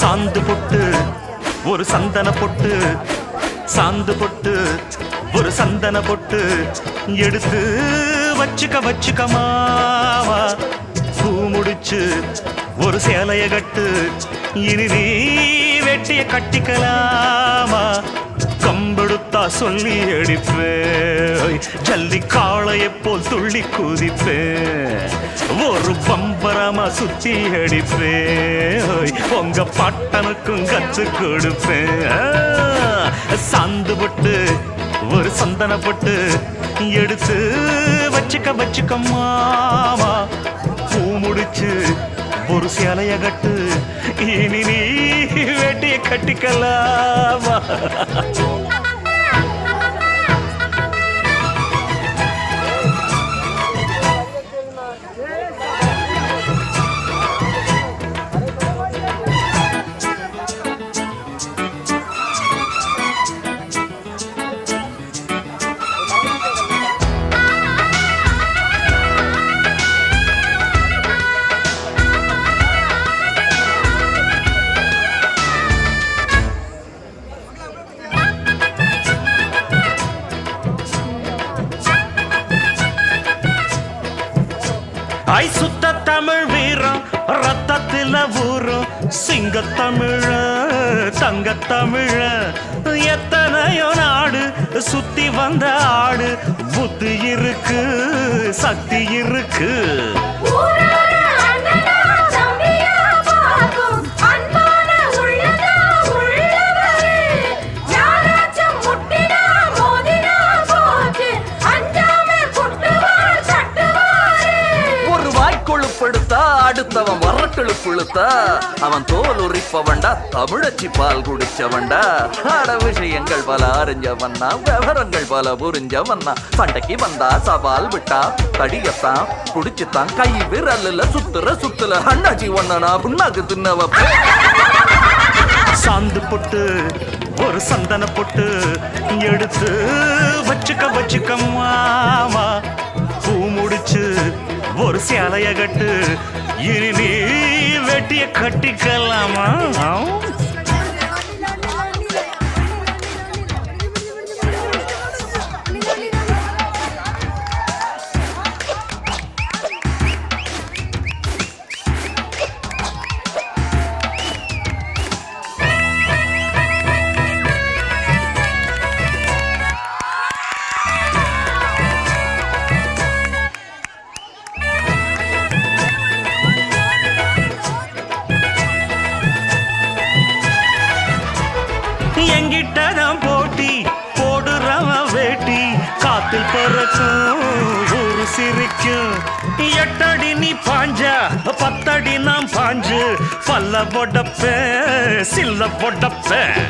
சாந்து பொட்டு ஒரு சந்தன பொட்டு சாந்து பொட்டு ஒரு சந்தன பொட்டு எடுத்து வச்சுக்க வச்சுக்க மாவா பூ முடிச்சு ஒரு சேலைய கட்டு இனி நீ வெட்டிய கட்டிக்கலாமா. சொல்லி அடிப்பேன் ஜல்லி காளையை போல் துள்ளி குதிப்பேன் ஒரு பம்பரமா சுத்தி அடிப்பேன் உங்க பட்டனுக்கும் கத்து கொடுப்பேன் ஆ, சாந்து போட்டு ஒரு சந்தனப்பட்டு எடுத்து வச்சுக்க வச்சுக்க மாமா பூ முடிச்சு ஒரு சேலைய கட்டு இனி நீ வேட்டிய கட்டிக்கலாமா? ஐ சுத்த தமிழ் வீரம் ரத்தத்தில் ஊரும் சிங்க தமிழ தங்க தமிழ எத்தனையோ நாடு சுத்தி வந்த ஆடு. புத்தி இருக்கு சக்தி இருக்கு. வாய்க்கொழுப்படுத்தா அடுத்தவன் வரக்கொழுப்புழுத்தா அவன் தோல் உரிப்பவன்டா தமிழச்சி பால் குடிச்சவன்டா. அட விஷயங்கள் பல அறிஞ்சவன்னா விவரங்கள் பல புரிஞ்சவன்னா. சண்டைக்கு வந்தா சவால் விட்டா தடியத்தான் குடிச்சுத்தான் கை விரல்ல சுத்துற சுத்துல. அண்ணாச்சி ஒண்ணனா புண்ணாக்கு தின்னவ சாந்து பொட்டு ஒரு சந்தன பொட்டு எடுத்து வச்சுக்க வச்சுக்க ஒரு அலையகட்டு இனி நீ வெட்டிய கட்டிக்கலாமா? எங்கிட்ட போட்டி. போடுறவ வேட்டி. காத்தில் பறக்கும் ஊரு சிரிக்கும். எட்டடி நீ பாஞ்ச பத்தடி நான் பாஞ்சு. பல்ல பொடப்பேன் சில்ல பொடப்பேன்